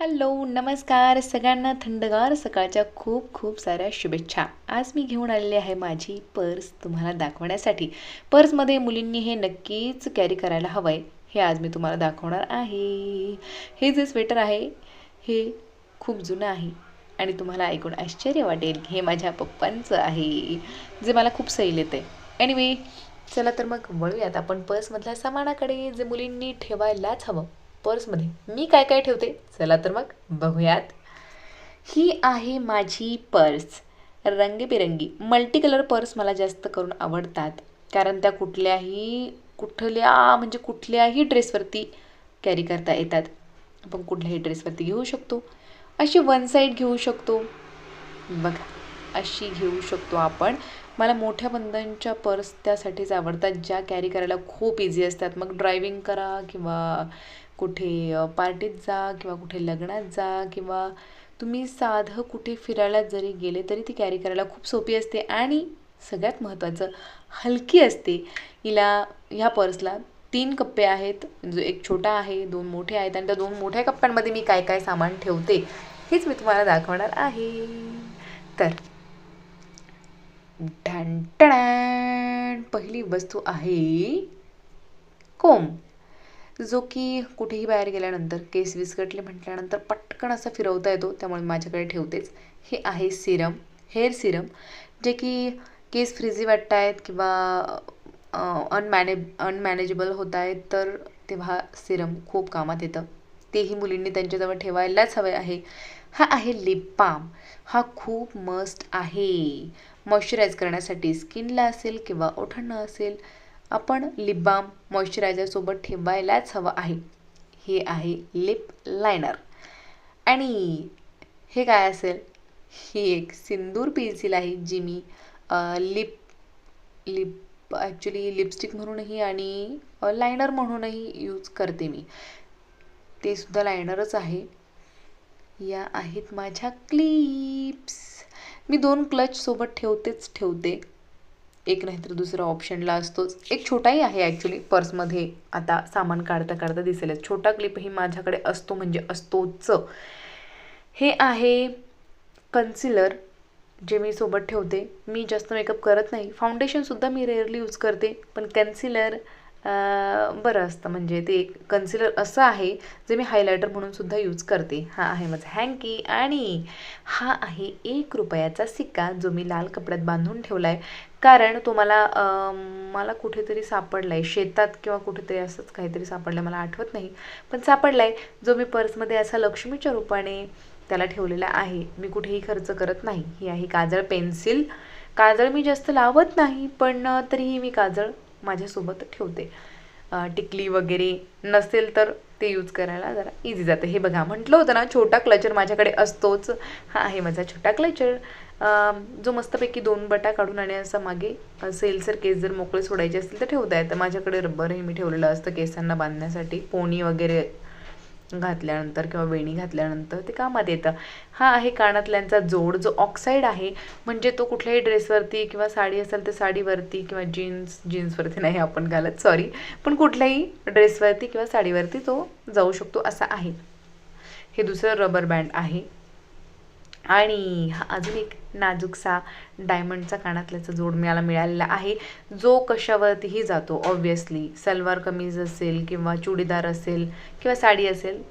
Hello नमस्कार. सगळ्यांना थंडगार सकाळच्या खूप खूप साऱ्या शुभेच्छा. आज मी घेऊन आलेली आहे माझी पर्स तुम्हाला दाखवण्यासाठी. पर्समध्ये मुलींनी हे नक्कीच कॅरी करायला हवं आहे हे आज मी तुम्हाला दाखवणार आहे. हे जे स्वेटर आहे हे खूप जुनं आहे. आणि तुम्हाला ऐकून आश्चर्य वाटेल हे माझ्या पप्पांचं आहे जे मला खूप सैल येते. एनिवे anyway, चला तर मग वळूयात आपण पर्समधल्या सामानाकडे जे मुलींनी ठेवायलाच हवं. पर्समध्ये. मी काय काय ठेवते? चला तर मग बघूयात. ही आहे माझी पर्स. रंगीबेरंगी. मल्टी कलर पर्स मला जास्त करून आवडतात. कारण त्या कुठल्याही कुठल्या म्हणजे कुठल्याही ड्रेसवरती कॅरी करता येतात. आपण कुठल्याही ड्रेसवरती घेऊ शकतो. अशी वन साईड घेऊ शकतो. बघा. अशी घेऊ शकतो आपण. मला मोठ्या बंदांच्या पर्स त्यासाठीच आवडतात ज्या कॅरी करायला खूप इझी असतात. मग ड्रायविंग करा किंवा कुठे पार्टीत जा किंवा कुठे लग्नात जा किंवा तुम्ही साधं कुठे फिरायला जरी गेले तरी ती कॅरी करायला खूप सोपी असते आणि सगळ्यात महत्त्वाचं हलकी असते. हिला ह्या पर्सला तीन कप्पे आहेत. जो एक छोटा आहे दोन मोठे आहेत आणि त्या दोन मोठ्या कप्प्यांमध्ये मी काय काय सामान ठेवते हेच मी तुम्हाला दाखवणार आहे. तर टण पहिली वस्तू आहे कोंब. जो की कुठेही बाहेर गेल्यानंतर केस विस्कटले म्हटल्यानंतर पटकन असा फिरवता येतो त्यामुळे माझ्याकडे ठेवतेच. हे आहे सिरम हेअर सिरम जे की केस फ्रिझी वाटत आहेत किंवा अनमॅने अनमॅनेजेबल होत आहेत तर तेव्हा सिरम खूप कामात येतं. तेही मुलींनी त्यांच्याजवळ ठेवायलाच हवे आहे. हा आहे लिप बाम हा खूप मस्त आहे. मॉइश्चराईज करण्यासाठी स्किनला असेल किंवा ओठांना असेल आपण लिप बाम मॉइश्चरायझरसोबत ठेवायलाच हवं आहे. हे आहे लिप लायनर आणि हे काय असेल? ही एक सिंदूर पेन्सिल आहे जी मी लिप लिप ॲक्च्युली लिपस्टिक म्हणूनही आणि लायनर म्हणूनही यूज करते मी. ते सुद्धा लायनरच आहे. या आहेत माझ्या क्लिप्स मी दोन क्लच सोबत ठेवतेच ठेवते. एक नाहीतर दुसरा ऑप्शनला असतोच. एक छोटाही आहे ॲक्च्युली पर्समध्ये. आता सामान काढता काढता दिसेलच. छोटा क्लिपही माझ्याकडे असतो म्हणजे असतोच. हे आहे कन्सिलर जे मी सोबत ठेवते. मी जास्त मेकअप करत नाही. फाउंडेशनसुद्धा मी रेअरली यूज करते. पण कन्सिलर बरं असतं. म्हणजे ते कन्सिलर असं आहे जे मी हायलायटर म्हणून सुद्धा यूज करते. हा आहे माझा हँकी आणि हा आहे एक रुपयाचा सिक्का जो मी लाल कपड्यात बांधून ठेवला आहे कारण तो मला मला कुठेतरी सापडला आहे शेतात किंवा कुठेतरी असंच काहीतरी सापडलं मला आठवत नाही. पण सापडला आहे जो मी पर्समध्ये असा लक्ष्मीच्या रूपाने त्याला ठेवलेला आहे. मी कुठेही खर्च करत नाही. ही आहे काजळ पेन्सिल काजळ मी जास्त लावत नाही पण तरीही मी काजळ माझ्यासोबत ठेवते. टिकली वगैरे नसेल तर ते यूज करायला जरा इझी जातं. हे बघा म्हटलं होतं ना छोटा क्लचर माझ्याकडे असतोच. हा आहे माझा छोटा क्लचर जो मस्तपैकी दोन बटा काढून आणि असं मागे सेलसर केस जर मोकळे सोडायचे असतील तर ठेवता येतं. माझ्याकडे रब्बरही मी ठेवलेलं असतं केसांना बांधण्यासाठी. पोणी वगैरे घातल्यानंतर किंवा वेणी घातल्यानंतर ते कामात येतं. हा आहे कानातल्यांचा जोड जो ऑक्साईड आहे म्हणजे तो कुठल्याही ड्रेसवरती किंवा साडी असेल तर साडीवरती किंवा जीन्स जीन्सवरती नाही आपण घालत सॉरी पण कुठल्याही ड्रेसवरती किंवा साडीवरती तो जाऊ शकतो असा आहे. हे दुसरं रबर बँड आहे. आणि हा अजून एक नाजूकसा डायमंडचा कानातल्याचा जोड मला मिळालेला आहे. जो कशावरतीही जातो ऑब्वियसली सलवार कमीज असेल किंवा चुडीदार असेल किंवा साडी असेल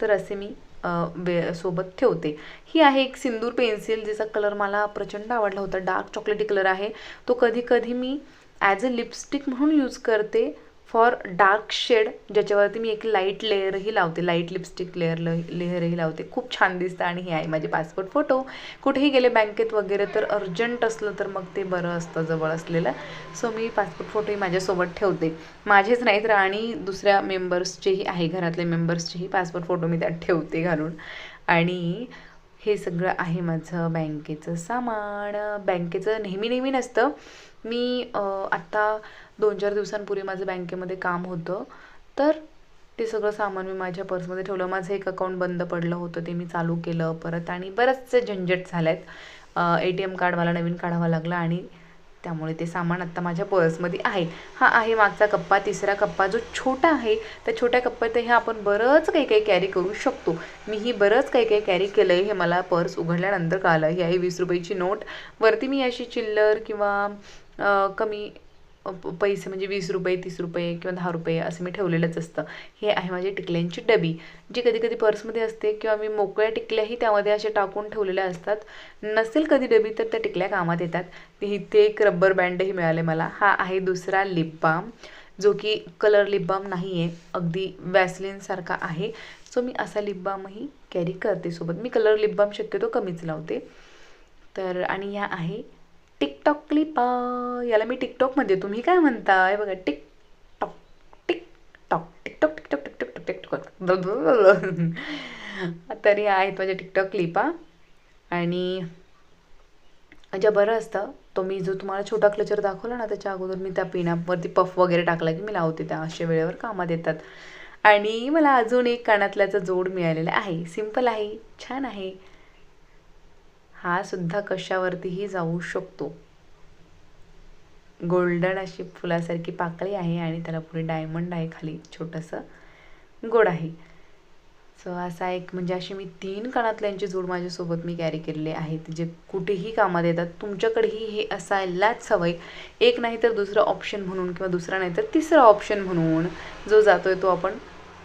तर असे मी बे सोबत ठेवते. ही आहे एक सिंदूर पेन्सिल जिचा कलर मला प्रचंड आवडला होता. डार्क चॉकलेटी कलर आहे. तो कधी कधी मी ॲज अ लिपस्टिक म्हणून यूज करते. फॉर डार्क शेड ज्याच्यावरती मी एक लाइट लेअरही लावते लाइट लिपस्टिक लेअर ल लेअरही लावते. खूप छान दिसतं आणि हे आहे माझे पासपोर्ट फोटो कुठेही गेले बँकेत वगैरे तर अर्जंट असलं तर मग ते बरं असतं जवळ असलेलं. सो मी पासपोर्ट फोटोही माझ्यासोबत ठेवते. माझेच नाही तर आणि दुसऱ्या मेंबर्सचेही आहे घरातले मेंबर्सचेही पासपोर्ट फोटो मी त्यात ठेवते घालून. आणि हे सगळं आहे माझं बँकेचं सामान. बँकेचं नेहमी नेहमी नसतं. मी आत्ता दोन चार दिवसांपूर्वी माझं बँकेमध्ये काम होतं. तर ते सगळं सामान मी माझ्या पर्समध्ये ठेवलं. माझं एक अकाउंट बंद पडलं होतं. ते मी चालू केलं परत आणि बरेचसे झंझट झाले आहेत ए टी एम कार्ड मला नवीन काढावं लागलं आणि त्यामुळे ते सामान आत्ता माझ्या पर्समध्ये आहे. हा आहे मागचा कप्पा. तिसरा कप्पा जो छोटा आहे त्या छोट्या कप्प्यातही आपण बरंच काही काही कॅरी करू शकतो. मीही बरंच काही काही कॅरी केलं आहे हे मला पर्स उघडल्यानंतर कळालं. ही आहे वीस रुपयाची नोट. वरती मी अशी चिल्लर किंवा कमी पैसे म्हणजे वीस रुपये तीस रुपये किंवा दहा रुपये असं मी ठेवलेलंच असतं. हे आहे माझी टिकल्यांची डबी जी कधी कधी पर्समध्ये असते किंवा मी मोकळ्या टिकल्याही त्यामध्ये असे टाकून ठेवलेल्या असतात. नसेल कधी डबी तर त्या टिकल्या कामात येतात. ते इथे एक रब्बर बँडही मिळाले मला. हा आहे दुसरा लिप बाम जो की कलर लिप बाम नाही आहे अगदी वॅसलिनसारखा आहे. सो मी असा लिप बामही कॅरी करते सोबत. मी कलर लिप बाम शक्यतो कमीच लावते. तर आणि ह्या आहे टिकटॉक क्लिपा याला मी टिकटॉकमध्ये तुम्ही काय म्हणताय बघा TikTok TikTok TikTok TikTok TikTok TikTok TikTok. तरी आहेत माझ्या टिकटॉक क्लिपा आणि ज्या बरं असतं. तो मी जो तुम्हाला छोटा क्लचर दाखवला ना त्याच्या अगोदर मी त्या पिण्यावरती पफ वगैरे टाकला की मी लावते त्या अशा वेळेवर कामात येतात आणि मला अजून एक कानातल्याचा जोड मिळालेला आहे. सिंपल आहे छान आहे. हा सुद्धा कशावरतीही जाऊ शकतो. गोल्डन अशी फुलासारखी पाकळी आहे आणि त्याला पुढे डायमंड आहे खाली छोटंसं गोड आहे. सो असा एक म्हणजे अशी मी तीन कानातल्यांची जोड माझ्यासोबत मी कॅरी केलेले आहेत जे कुठेही कामात येतात तुमच्याकडेही हे असायलाच हवं एक नाही तर दुसरं ऑप्शन म्हणून किंवा दुसरा नाही तर तिसरा ऑप्शन म्हणून जो जातोय तो आपण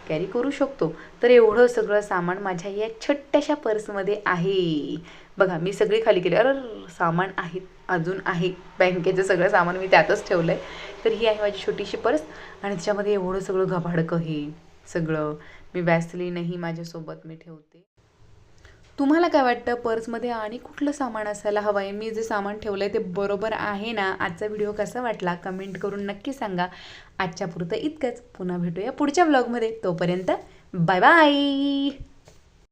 कॅरी करू शकतो. तर एवढं सगळं सामान माझ्या या छोट्याशा पर्समध्ये आहे. बघा मी सगळी खाली केली. अरे सामान आहे अजून आहे. बँकेचं सगळं सामान मी त्यातच ठेवलं आहे तर ही आहे माझी छोटीशी पर्स आणि त्याच्यामध्ये एवढं सगळं घबाडकं हे सगळं. मी वॅसलीनही माझ्यासोबत मी ठेवते. तुम्हाला काय वाटतं? पर्समध्ये आणि कुठलं सामान असायला हवं आहे मी जे सामान ठेवलं आहे ते बरोबर आहे ना? आजचा व्हिडिओ कसा वाटला? कमेंट करून नक्की सांगा. आजच्या पुरतं इतकंच. पुन्हा भेटूया पुढच्या ब्लॉगमध्ये तोपर्यंत बाय बाय